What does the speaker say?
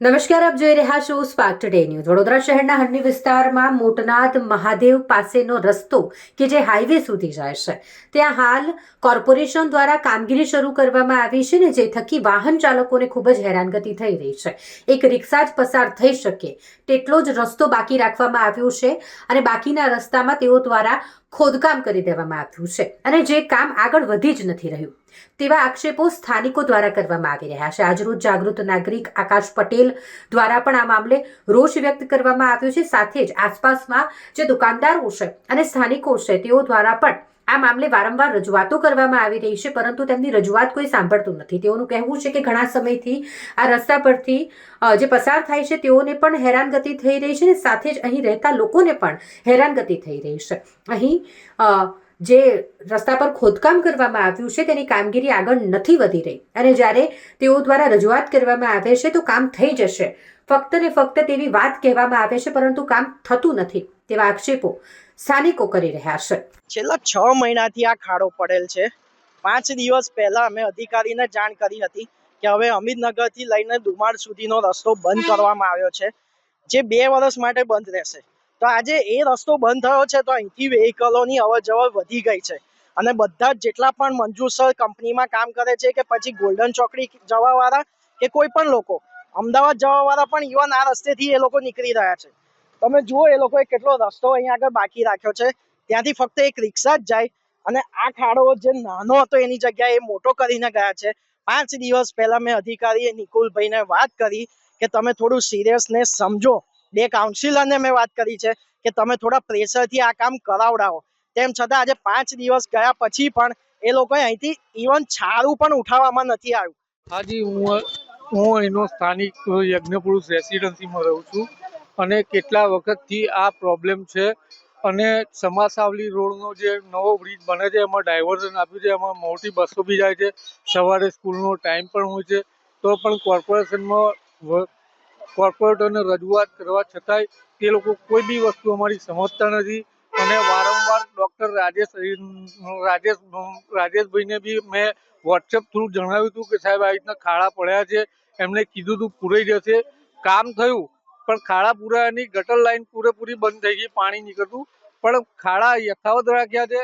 નમસ્કાર, આપ જોઈ રહ્યા છો સ્પાર્ક ટુડે ન્યૂઝ વડોદરા શહેરના હરણી વિસ્તારમાં મોટનાથ મહાદેવ પાસેનો રસ્તો કે જે હાઈવે સુધી જાય છે. ત્યાં હાલ કોર્પોરેશન દ્વારા કામગીરી શરૂ કરવામાં આવી છે ને જે થકી વાહન ચાલકોને ખૂબ જ હેરાનગતિ થઈ રહી છે. એક રિક્ષા જ પસાર થઈ શકે. તેટલો જ રસ્તો બાકી રાખવામાં આવ્યો છે અને બાકીના રસ્તામાં તેઓ દ્વારા ખોદકામ કરી દેવામાં આવ્યું છે. અને જે કામ આગળ વધી જ નથી રહ્યું. તેવા આક્ષેપો સ્થાનિકો દ્વારા કરવામાં આવી રહ્યા છે. આજરોજ જાગૃત નાગરિક આકાશ પટેલ દ્વારા પણ આ મામલે રોષ વ્યક્ત કરવામાં આવ્યો છે. સાથે જ આસપાસમાં જે દુકાનદારો છે અને સ્થાનિકો છે, તેઓ દ્વારા પણ આ મામલે વારંવાર રજૂઆતો કરવામાં આવી રહી છે, પરંતુ તેમની રજૂઆત કોઈ સાંભળતું નથી. તેઓનું કહેવું છે કે ઘણા સમયથી આ રસ્તા પરથી જે પસાર થાય છે, તેઓને પણ હેરાનગતિ થઈ રહી છે અને સાથે જ અહીં રહેતા લોકોને પણ હેરાનગતિ થઈ રહી છે. અહીં જે રસ્તા પર ખોદકામ કરવામાં આવ્યું છે, તેની કામગીરી આગળ નથી વધી રહી. અને જ્યારે તેઓ દ્વારા રજૂઆત કરવામાં આવે છે, તો કામ થઈ જશે. ફક્ત ને ફક્ત તેવી વાત કહેવામાં આવે છે, પરંતુ કામ થતું નથી. તેવા આક્ષેપો સ્થાનિકો કરી રહ્યા છે. છેલ્લા છ મહિનાથી આ ખાડો પડેલ છે. પાંચ દિવસ પહેલા અમે અધિકારીને જાણ કરી હતી કે હવે અમિતનગરથી લઈને દુમાળ સુધીનો રસ્તો બંધ કરવામાં આવ્યો છે, જે બે વર્ષ માટે બંધ રહેશે. તો આજે એ રસ્તો બંધ થયો છે તો અહીંથી વેહિકલોની અવર જવર વધી ગઈ છે. અને બધા જેટલા પણ મંજૂસર કંપનીમાં કામ કરે છે કે પછી ગોલ્ડન ચોકડી જવાવાળા કે કોઈ પણ લોકો, અમદાવાદ જવાવાળા પણ ઇવન આ રસ્તેથી એ લોકો નીકળી રહ્યા છે. તમે જુઓ એ લોકોએ કેટલો રસ્તો અહીંયા આગળ બાકી રાખ્યો છે. ત્યાંથી ફક્ત એક રિક્ષા જ જાય અને આ ખાડો જે નાનો હતો એની જગ્યાએ એ મોટો કરીને ગયા છે. પાંચ દિવસ પહેલા મેં અધિકારી નિકુલભાઈને વાત કરી કે તમે થોડું સિરિયસનેસ સમજો. બે કાઉન્સિલરને મેં વાત કરી છે કે તમે થોડા પ્રેશરથી આ કામ કરાવડાવો. તેમ છતાં આજે પાંચ દિવસ ગયા પછી પણ એ લોકોએ અહીંથી ઇવન છારું પણ ઉઠાવવામાં નથી આવ્યું. હાજી, હું હું અહીંનો સ્થાનિક યજ્ઞપુરુષ રેસિડન્સીમાં રહું છું અને કેટલા વખતથી આ પ્રોબ્લેમ છે અને સમાસાવલી રોડનો જે નવો બ્રિજ બને છે, એમાં ડાયવર્ઝન આપ્યું છે, એમાં મોટી બસો બી જાય છે. સવારે સ્કૂલનો ટાઈમ પણ હોય છે. તો પણ કોર્પોરેશનમાં કોર્પોરેટરને રજૂઆત કરવા છતાંય તે લોકો કોઈ બી વસ્તુ અમારી સમજતા નથી. અને વારંવાર ડૉક્ટર રાજેશ રાજેશ, રાજેશભાઈને બી મેં વોટ્સએપ થ્રુ જણાવ્યું હતું કે સાહેબ આ રીતના ખાડા પડ્યા છે. એમને કીધું હતું પૂરાઈ જશે. કામ થયું, પણ ખાડા પૂરાયાની ગટર લાઈન પૂરેપૂરી બંધ થઈ ગઈ, પાણી નીકળતું. પણ ખાડા યથાવત રાખ્યા છે.